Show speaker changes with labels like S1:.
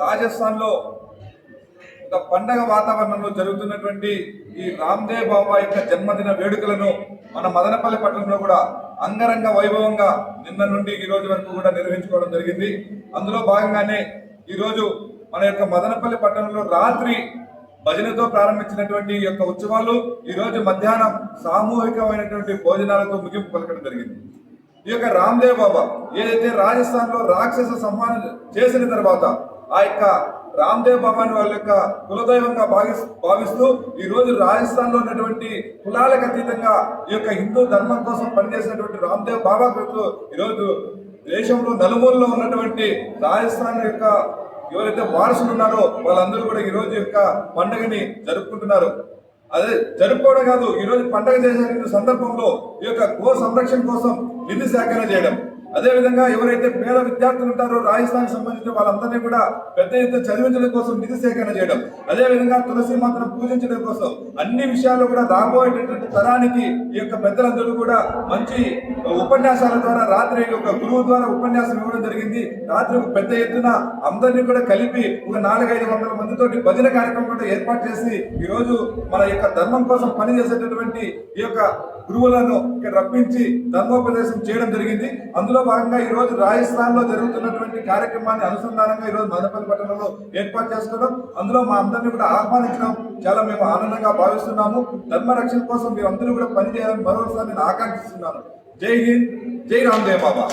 S1: రాజస్థాన్లో ఒక పండగ వాతావరణంలో జరుగుతున్నటువంటి ఈ రామ్దేవ్ బాబా యొక్క జన్మదిన వేడుకలను మన మదనపల్లి పట్టణంలో కూడా అంగరంగ వైభవంగా నిన్న నుండి ఈ రోజు వరకు కూడా నిర్వహించుకోవడం జరిగింది. అందులో భాగంగానే ఈరోజు మన యొక్క మదనపల్లి పట్టణంలో రాత్రి భజనతో ప్రారంభించినటువంటి ఈ యొక్క ఉత్సవాలు ఈరోజు మధ్యాహ్నం సామూహికమైనటువంటి భోజనాలతో ముగింపు పలకడం జరిగింది. ఈ యొక్క రామ్దేవ్ బాబా ఏదైతే రాజస్థాన్లో రాక్షస సంహారం చేసిన తర్వాత ఆ యొక్క రామ్దేవ్ బాబాని వాళ్ళ యొక్క కులదైవంగా భావి భావిస్తూ ఈ రోజు రాజస్థాన్లో ఉన్నటువంటి కులాలకు అతీతంగా ఈ యొక్క హిందూ ధర్మం కోసం పనిచేసినటువంటి రామ్దేవ్ బాబా గురించి ఈరోజు దేశంలో నలుమూలలో ఉన్నటువంటి రాజస్థాన్ యొక్క ఎవరైతే వారసులు ఉన్నారో వాళ్ళందరూ కూడా ఈ రోజు యొక్క పండుగని జరుపుకుంటున్నారు. అదే జరుపుకోవడం కాదు ఈ రోజు పండగ చేసే సందర్భంలో ఈ యొక్క గో సంరక్షణ కోసం నిధి సేకరణ చేయడం. అదే విధంగా ఎవరైతే పేద విద్యార్థులు ఉంటారో రాజస్థాన్ సంబంధించిన వాళ్ళందరినీ కూడా పెద్ద ఎత్తున చదివించడం కోసం నిధి సేకరణ చేయడం. అదే విధంగా తులసి మాత్రం పూజించడం కోసం అన్ని విషయాల్లో కూడా రాబోయేటటువంటి తరానికి ఈ యొక్క పెద్దలందరూ కూడా మంచి ఉపన్యాసాల ద్వారా రాత్రి ఒక గురువు ద్వారా ఉపన్యాసం ఇవ్వడం జరిగింది. రాత్రి ఒక పెద్ద ఎత్తున అందరినీ కూడా కలిపి ఒక నాలుగైదు వందల మందితోటి భజన కార్యక్రమం కూడా ఏర్పాటు చేసి ఈ రోజు మన యొక్క ధర్మం కోసం పనిచేసేటటువంటి ఈ యొక్క గురువులను ఇక్కడ రప్పించి ధర్మోపదేశం చేయడం జరిగింది. అందులో భాగంగా ఈ రోజు రాజస్థాన్లో జరుగుతున్నటువంటి కార్యక్రమాన్ని అనుసంధానంగా ఈ రోజు మదనపల్లి పట్టణంలో ఏర్పాటు చేసుకోవడం అందులో మా అందరినీ కూడా ఆహ్వానించడం చాలా మేము ఆనందంగా భావిస్తున్నాము. ధర్మ రక్షణ కోసం మీరు అందరూ కూడా పనిచేయాలని మరోసారి నేను ఆకాంక్షిస్తున్నాను. జై హింద్ జై రామ్దేవ్ బాబా.